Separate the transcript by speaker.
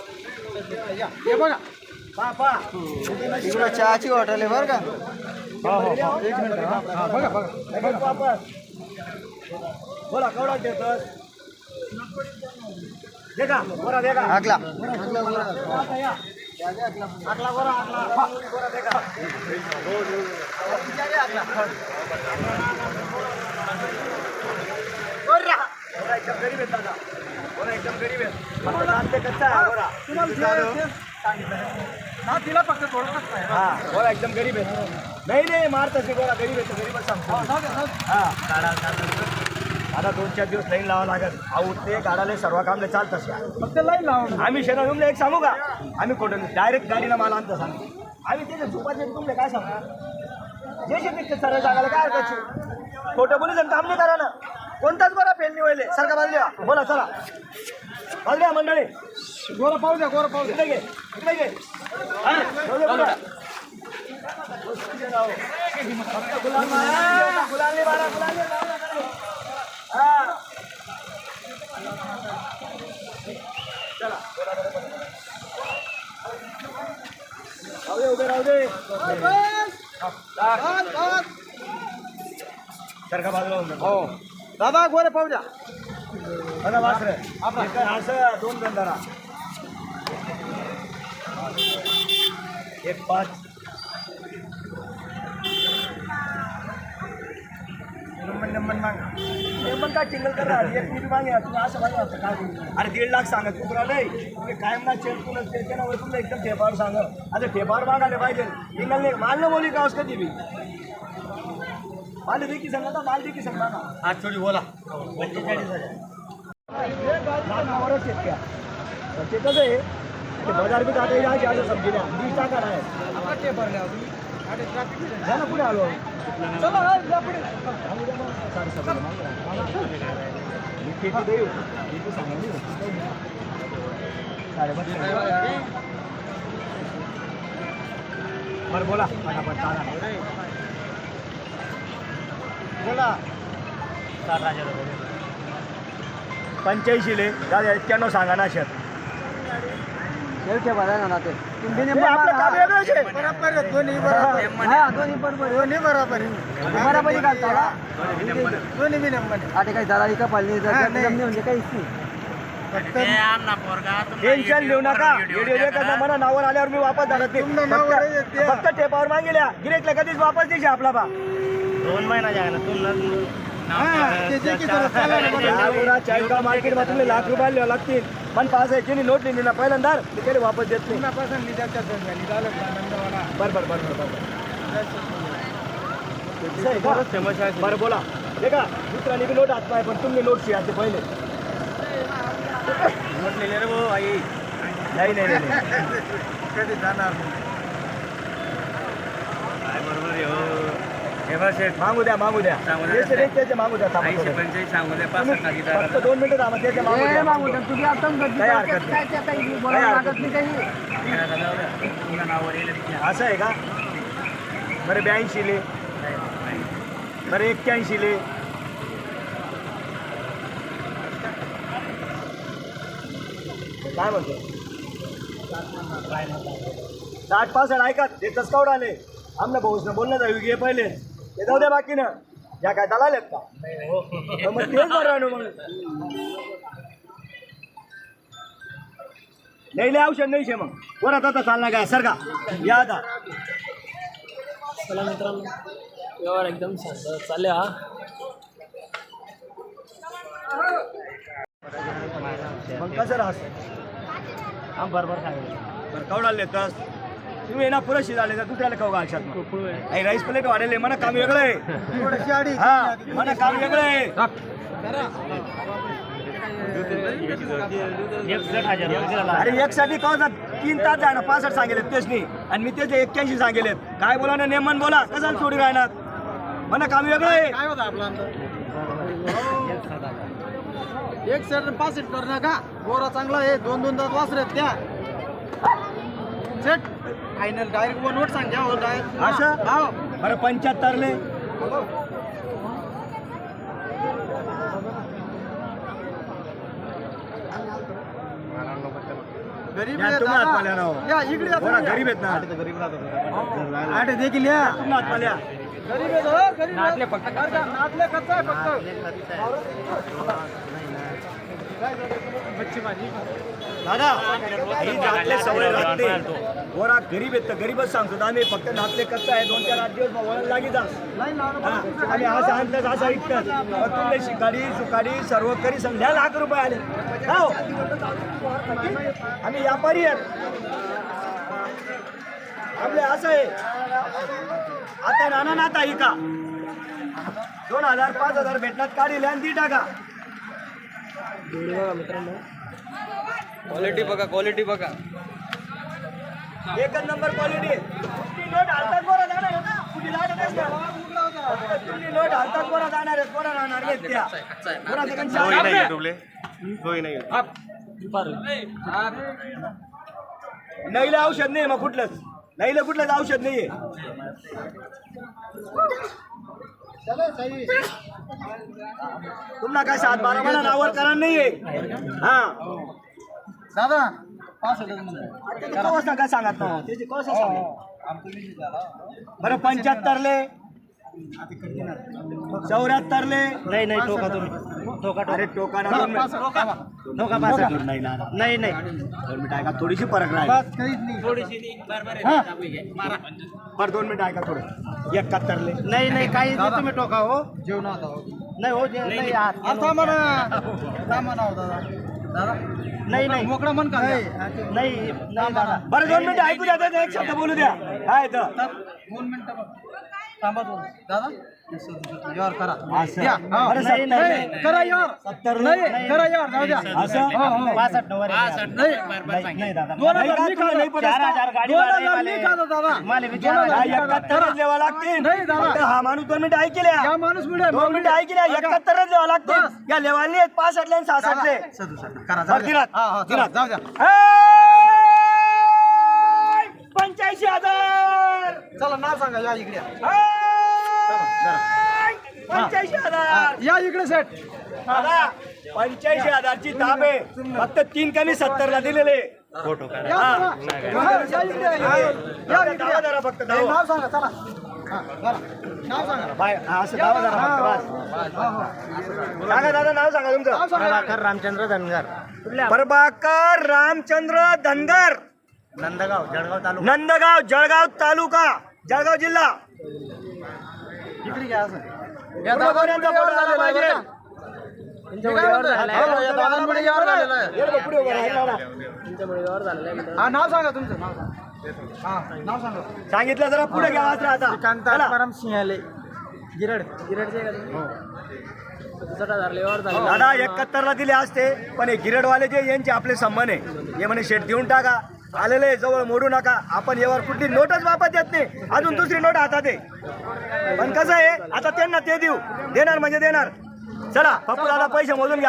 Speaker 1: हे बघा बापा
Speaker 2: इकडं चहाची हॉटेल आहे बरं का
Speaker 1: एक मिनिट हा हा, बघा बघा
Speaker 3: बोला कवडा देतोस देखा का बरा दे का
Speaker 2: आकला
Speaker 3: आकला बरा आकला बरा देखा का बरा गरीब आहेत दादा बरा एकदम गरीब आहेत आता दात ते कच्चा आहे बरा
Speaker 1: तुम्हाला ना तिला फक्त नाही
Speaker 3: हा एकदम गरीब आहे नाही नाही मारतच बोला गरीब आहे गरीबच सांगतो हा काढा आता दोन चार दिवस लाईन लावा लागत अहो ते गाडाले सर्व कामले चालतस का
Speaker 1: फक्त लाईन लावून
Speaker 3: आम्ही शेणा तुमले एक सांगू का आम्ही कुठं डायरेक्ट गाडीला माल आणतं सांगतो आम्ही त्याच्या झुपाचे तुमले काय सांगा जे शेती सर्व जागाला काय हरकत खोटं बोलू जण काम नाही करा ना कोणताच बरा फेल नाही व्हायले सारखा बाजल्या बोला चला. बाजल्या मंडळी.
Speaker 1: गोरा पाहू द्या गोरा पाहू द्या.
Speaker 3: घे इकडे घे. राहू दे उभे राहू दे. सारखा बाजूला.
Speaker 1: हो. दादा गोरे पाहू द्या.
Speaker 3: बघा वासरे एका असं दोन गंधारा एक पाच. नंबर नंबर माग. नंबर काय टिंगल करा एक मागे तुम्ही असं मागे काय? अरे दीड लाख सांगत कुत्रा नाही तुम्ही कायम ना चेक तुला ते ना तुला एकदम ठेपावर सांग. आता ठेपावर मागायला पाहिजे. टिंगल नाही. बोली का कधी बी? माल देखी सांगा ना माल देखी सांगा ना आज थोडी बोला पंचेचाळीस हजार तर ते कसं आहे ते बाजार बी यायचे असं समजी ना वीस टाका नाही. जा ना पुढे आलो
Speaker 1: चला जा पुढे.
Speaker 3: मी किती देऊ किती सांगा बरं बोला फटाफट सांगा बोला. सात हजार पंच्याऐंशीले दादा एक्क्याण्णव सांगा ना शेत
Speaker 2: शेवटे भरायला ना ते. तुम्ही
Speaker 3: हे आपलं काम वेगळंच आहे.
Speaker 1: बरोबर आहे, दोन्ही बरोबर आहे.
Speaker 2: दोन्ही बरोबर आहे.
Speaker 1: दोन्ही बरोबर आहे.
Speaker 2: बराबरी घालता का?
Speaker 1: दोन्ही बी नंबर आहे.
Speaker 2: आता काही दलाली का पाळली
Speaker 1: हा, नाही.
Speaker 2: जमणे म्हणजे काहीच नाही.
Speaker 1: फक्त
Speaker 3: टेन्शन घेऊ नका. व्हिडिओ मला नावावर आल्यावर मी वापस झाला ते
Speaker 1: नावावर.
Speaker 3: फक्त टेपावर मागेल्या. गिरेकला कधीच वापस द्यायचे आपला बा. दोन महिना जागा
Speaker 1: हा, ते जे की जरा चालायला बघा.
Speaker 3: चाळीसगाव मार्केटमध्ये तुम्ही लाख रुपये लिहावं लागतील पण पाच आहे की नोट लिहिली ना पहिल्यांदा कधी वापस देत नाही. बरं बरं बरं बरं आहे? बरं बोला हे का दुसऱ्याने बी नोट हात पण तुम्ही नोट शियाचे पहिले नोट लिहिले रे भाऊ आई नाही नाही नाही नाही.
Speaker 1: कधी जाणार नाही.
Speaker 3: मागू द्या मागू द्या. त्याचे मागू द्या थांबा थोडं. तुम्ही फक्त दोन मिनिटं थांबा त्याचे मागू
Speaker 2: ए,
Speaker 3: द्या.
Speaker 2: मागू द्या. तुम्ही आता गर्दी
Speaker 3: काही
Speaker 2: करता,
Speaker 3: हरकत
Speaker 2: काय त्या काही बोलायला
Speaker 3: काही
Speaker 2: लागत नाही काही
Speaker 3: असं आहे का? बरं ब्याऐंशीले बरं एक्क्याऐंशीले काय म्हणतो? साठ पासष्ट ऐका ते तसकावड आले. आमना भाऊसनं बोलणं जाऊ घे पहिले. ते जाऊ द्या बाकी ना या काय दलाल आहेत का? तर मग तेच बरं मग. नाही लय औषध नाही शे मग. परत आता चालणार काय सर का या आता.
Speaker 4: चला मित्रांनो व्यवहार एकदम शांत चालले हा.
Speaker 3: मग कसं राहत? हा बरोबर सांगितलं बरं कवड आले तस तुम्ही ना पुरेशी झाले तर दुसऱ्याला खाऊ घालशात. आणि राईस प्लेट वाढेल मला काम वेगळं आहे. हा काम वेगळं आहे. अरे एक साठी का तीन तास जाय ना पासष्ट सांगेलेत तेच नाही आणि मी त्याचे एक्क्याऐंशी सांगेलेत. काय बोला ना नेमन बोला. कसं सोडी राहणार? मला काम वेगळं आहे.
Speaker 1: काय होतं आपला अंदाज? एक सेट पासष्ट कर नका गोरा चांगला आहे. दोन दोन तास वासरेत द्या चट फायनल डायरेक्ट वन वोट सांग हो डायरेक्ट
Speaker 3: असं?
Speaker 1: हा
Speaker 3: बरं पंच्याहत्तरले.
Speaker 1: गरीब
Speaker 3: पाल्या
Speaker 1: ना इकडे या
Speaker 3: गरीब आहेत ना.
Speaker 2: देखील या.
Speaker 3: तुम्ही
Speaker 1: हात पाल्या. गरीब आहे,
Speaker 3: दादा ही जातले सवय लागते गोरा गरीब आहेत गरीबच सांगतो. आम्ही फक्त नातले कच्चा आहे. दोन चार आठ दिवस वळण लागी जा.
Speaker 1: नाही लावलं
Speaker 3: हा,
Speaker 1: बघा.
Speaker 3: आणि ऐकतात मग तुमले शिकारी सुकारी सर्व करी समजा लाख रुपये आले. हो आम्ही व्यापारी आहेत. आपले असं आहे. आता नाना नाता ही का? दोन हजार पाच हजार भेटणार. काढील आणि दी टाका.
Speaker 4: जोडी बघा मित्रांनो.
Speaker 1: क्वालिटी बघा क्वालिटी बघा.
Speaker 3: एकच नंबर क्वालिटी नोट हालतात बरं जाणार आहे ना? कुठली लागतच नाही. कुठली नोट हालतात बरं जाणार बरं राहणार त्या. चालू.
Speaker 4: दुपार
Speaker 3: नईला औषध नाही मग कुठलंच. नईला कुठलंच औषध नाहीये. तुम्हाला काय सात बारा मला नावर करा नाहीये हा.
Speaker 1: दादा पाच हजार
Speaker 3: काय सांगत ना त्याची सांगत बरं पंच्याहत्तरले चौऱ्याहत्तरले
Speaker 2: नाही नाही टोका तुम्ही. टोका
Speaker 3: अरे टोका ना दोन मिनिट. नाही ना
Speaker 2: नाही नाही.
Speaker 3: दोन मिनिट ऐका थोडीशी फरक राहील.
Speaker 1: बस, काहीच नाही.
Speaker 3: बरं दोन मिनिट ऐका थोडं. एकाहत्तरले
Speaker 2: नाही नाही काही नाही तुम्ही टोका हो. नाही हो जे- नाही आत.
Speaker 1: अरे थांबा ना. थांबा ना हो दादा. दादा.
Speaker 2: नाही नाही.
Speaker 1: मोकळं मन का
Speaker 2: नाही नाही नाही दादा.
Speaker 3: बरं दोन मिनिटं ऐकू द्या एक शब्द बोलू द्या. काय तर
Speaker 1: दोन मिनिटं. थांबा दोन दादा यावर करा
Speaker 3: असं.
Speaker 1: या, हा.
Speaker 3: बरं,
Speaker 1: नाही,
Speaker 3: सत्तर.
Speaker 1: नाही, करा यावर
Speaker 3: सत्तर
Speaker 1: नाही करा यावर जाऊ द्या
Speaker 3: असं
Speaker 1: हो, हो.
Speaker 2: पासष्ट नंबर आहे.
Speaker 1: नाही
Speaker 3: नाही नाही दादा
Speaker 1: दोन
Speaker 3: नाही
Speaker 1: हजार
Speaker 3: का
Speaker 1: मी
Speaker 3: तुला
Speaker 1: खातो.
Speaker 3: नाही पडत
Speaker 2: चार
Speaker 3: का?
Speaker 2: हजार गाडी
Speaker 1: दोन
Speaker 2: भाडं
Speaker 1: हजार
Speaker 2: माले-
Speaker 1: मी खातो दादा
Speaker 2: माले विचारा.
Speaker 1: दोन हजार
Speaker 3: हा,
Speaker 1: मी खातो.
Speaker 3: एकाहत्तरच द्यावं लागतील
Speaker 1: नाही दादा.
Speaker 3: फक्त हा माणूस दोन मिनिटं ऐकल्या
Speaker 1: या माणूस मिळेल
Speaker 3: दोन मिनिटं ऐकल्या एकाहत्तरच द्यावं लागतील
Speaker 1: बस.
Speaker 3: या लेवाली आहेत पासष्टले आणि सहासष्टले
Speaker 1: सदुसष्ट करा जाऊ
Speaker 3: बरं,
Speaker 1: द्या.
Speaker 3: दिनात.
Speaker 1: हा, हा, चला,
Speaker 3: दिनात.
Speaker 1: जाऊ द्या
Speaker 3: पंच्याऐंशी हजार
Speaker 1: चला नाव सांगा या इकडे या.
Speaker 3: पंच्याऐंशी हजार.
Speaker 1: या इकडे सेट
Speaker 3: दादा पंच्याऐंशी हजारची ताप आहे फक्त तीन कमी सत्तरला दिलेले.
Speaker 1: या चला. हा, या इकडे या, या. या इकडे.
Speaker 3: दावा
Speaker 1: या.
Speaker 3: जरा फक्त
Speaker 1: हे,
Speaker 3: दावा.
Speaker 1: नाव सांगा चला. हा, चला. नाव सांगा.
Speaker 3: बाय हा, असं दावा जरा फक्त बस.
Speaker 1: हा, हा.
Speaker 3: सांगा दादा नाव सांगा तुमचं.
Speaker 1: नाव सांगा.
Speaker 2: प्रभाकर रामचंद्र धनगर.
Speaker 3: प्रभाकर रामचंद्र धनगर.
Speaker 2: नंदगाव जळगाव तालुका.
Speaker 3: नंदगाव जळगाव तालुका. जळगाव जिल्हा.
Speaker 1: इकडे घ्या असं. या
Speaker 3: आला पाहिजे?
Speaker 1: हो, हा नाव सांगा तुमचं. नाव सांगा. हा नाव सांगा.
Speaker 3: सांगितलं जरा पुढे घ्या वाचरा आता. चला.
Speaker 2: परम सिंहाले. गिरड.
Speaker 4: गिरडचे झाले
Speaker 3: दादा एकाहत्तर ला दिले असते पण हे गिरडवाले जे यांचे आपले संबंध आहे. हे म्हणे शेट देऊन टाका. आलेले जवळ मोडू नका. आपण यावर कुठली नोटच वापस येत नाही. अजून दुसरी नोट हातात आहे. पण कसं आहे आता त्यांना ते देऊ. देणार म्हणजे देणार. चला पप्पू दादा पैसे मोजून घ्या.